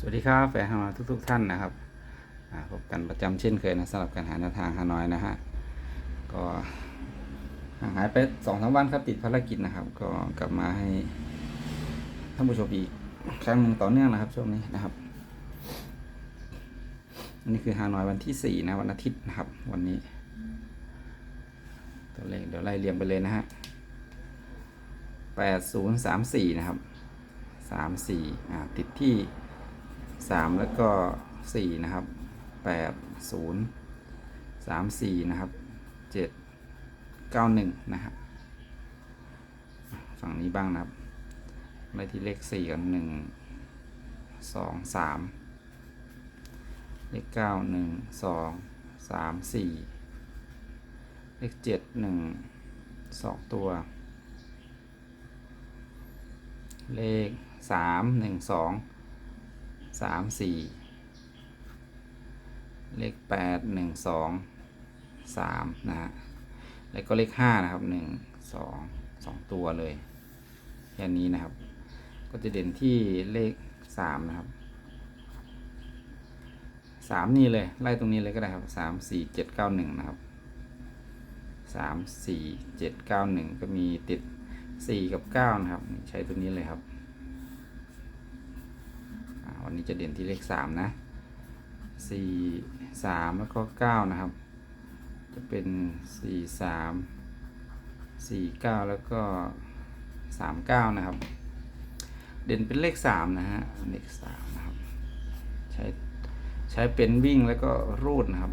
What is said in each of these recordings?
สวัสดีครับแฟนฮานอยทุกๆท่านนะครับพบกันประจำเช่นเคยนะสำหรับการหาแนวทางฮานอยนะฮะก็ห่างหายไปสองสามวันครับติดภารกิจนะครับ ก็กลับมาให้ท่านผู้ชมอีกครั้งหนึ่งต่อเนื่องนะครับช่วงนี้นะครับอันนี้คือฮานอยวันที่สี่นะวันอาทิตย์นะครับ วันนี้ ตัวเลขเดี๋ยวไล่เรียงไปเลยนะฮะแปดศูนย์สามสี่นะครับสามสี่อ่าติดที่ สามแล้วก็สี่นะครับแปดศูนย์สามสี่นะครับเจ็ดเก้าหนึ่งนะครับฝั่งนี้บ้างนะครับไปที่เลขสี่กันหนึ่งสองสามเลขเก้าหนึ่งสองสามสี่เลขเจ็ดหนึ่งสองตัว เลขสามหนึ่ง สามสี่เลขแปดหนึ่งสองสามนะฮะ แล้วก็เลขห้านะครับหนึ่งสองสองตัวเลยแค่นี้นะครับ ก็จะเด่นที่เลขสามนะครับสามนี่เลย ไล่ตรงนี้เลยก็ได้ครับสามสี่เจ็ดเก้าหนึ่งนะครับสามสี่เจ็ดเก้าหนึ่งก็มีติดสี่กับเก้านะครับ ใช้ตัวนี้เลยครับ วันนี้จะเด่นที่เลขสามนะสี่สามแล้วก็เก้านะครับ จะเป็นสี่สามสี่เก้าแล้วก็สามเก้านะครับ เด่นเป็นเลขสามนะฮะเลขสามนะครับ ใช้ใช้เป็นวิ่งแล้วก็รูดนะครับ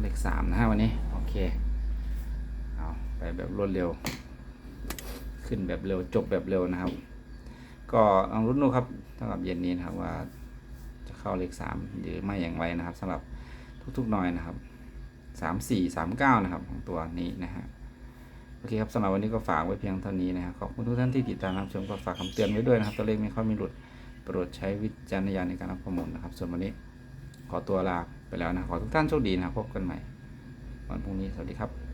เลขสามนะฮะวันนี้ โอเค เอาไปแบบรวดเร็ว ขึ้นแบบเร็วจบแบบเร็วนะครับ ก็ลองรุ้นดูครับสำหรับเย็นนี้นะครับว่าจะเข้าเลขสามหรือไม่อย่างไรนะครับสำหรับทุกๆหน่อยนะครับสามสี่สามเก้านะครับของตัวนี้นะฮะโอเคครับสำหรับวันนี้ก็ฝากไว้เพียงเท่านี้นะครับขอบคุณทุกท่านที่ติดตามรับชมก็ฝากคำเตือนไว้ด้วยนะครับตัวเลขไม่ค่อยมีหลุดโปรดใช้วิจารณญาณในการรับข้อมูลนะครับ ส่วนวันนี้ขอตัวลาไปแล้วนะขอทุกท่านโชคดีนะครับพบกันใหม่ วันพรุ่งนี้สวัสดีครับ